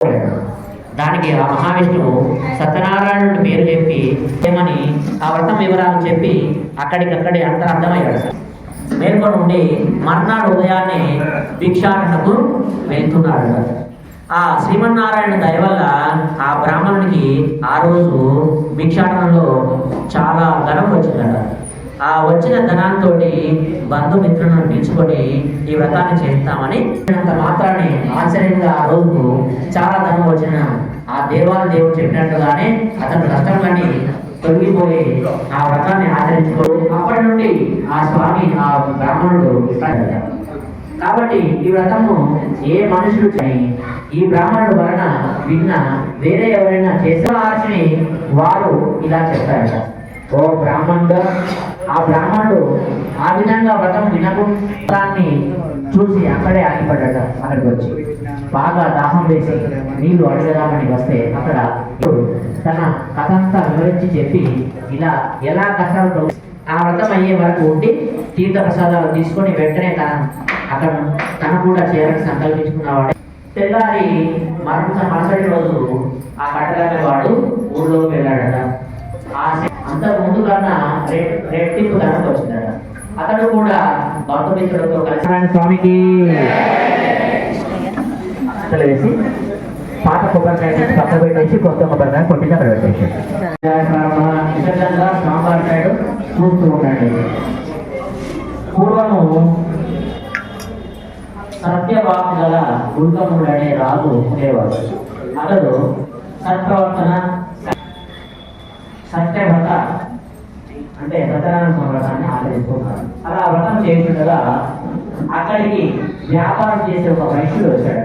దానికి ఆ మహావిష్ణువు సత్యనారాయణుడి పేరు చెప్పి ఏమని ఆ వ్రతం వివరాలు చెప్పి అక్కడికక్కడే అంత అర్థమయ్యాడు సార్ మేల్కొని ఉండి మర్నాడు ఉదయాన్నే భిక్షాటనకు వెళ్తున్నాడు. ఆ శ్రీమన్నారాయణ దయ వల్ల ఆ బ్రాహ్మణుడికి ఆ రోజు భిక్షాటనలో చాలా ధనం వచ్చిందట. ఆ వచ్చిన ధనంతో బంధుమిత్రులను పిలుచుకొని ఈ వ్రతాన్ని చేస్తామని అంత మాత్రాన్ని ఆశ్చర్యంగా ఆ రోజుకు చాలా ధనం వచ్చిన ఆ దేవాల దేవుడు చెప్పినట్టుగానే అతని కష్టములన్నీ తొలగిపోయి ఆ వ్రతాన్ని ఆచరించుకో అప్పటి నుండి ఆ స్వామి ఆ బ్రాహ్మణుడు కాబట్టి ఈ వ్రతము ఏ మనుషులు ఈ బ్రాహ్మణుడు వలన విన్న వేరే ఎవరైనా చేసిన వారు ఇలా చెప్పారట. ఓ బ్రాహ్మణుడు ఆ బ్రాహ్మణుడు ఆ విధంగా వ్రతం వినకుండాన్ని చూసి అక్కడే ఆగిపడ్డట అక్కడికి వచ్చి. బాగా దాహం వేసి నీళ్ళు అడగదామని వస్తే అక్కడ తన కథంతా వివరించి చెప్పి ఇలా ఎలా కష్టాలతో ఆ వ్రతం అయ్యే వరకు ఉండి తీర్థ ప్రసాదాలు తీసుకొని వెంటనే తన అక్కడ తన కూడా చేయాలని సంకల్పించుకున్నవాడు తెల్లారి మరొక మరుసటి రోజు ఆ కట్టగానే వాడు ఊళ్ళోకి వెళ్ళాడట. ఆ అంతకు ముందు కన్నా రెట్టింపు వచ్చిందట అతడు కూడా బంధుమిత్రులతో కలిసి స్వామికి వేసి పాత కొబ్బరికాయ తీసి పక్క పెట్టేసి కొత్త కొబ్బరికాయ కొట్టి అక్కడ పెట్టేసి నిశ్శబ్దంగా స్వామివారి సైడ్ చూస్తూ ఉండండి పూర్వము సత్యవాకు గల దుర్గముడు అనే రాజు ఉండేవాడు. అతడు సత్ప్రవర్తన సత్యవ్రత అంటే సత్యనారాయణ వ్రతాన్ని ఆచరిస్తున్నారు అలా వ్రతం చేస్తుండగా అక్కడికి వ్యాపారం చేసే ఒక వైశ్యుడు వచ్చాడు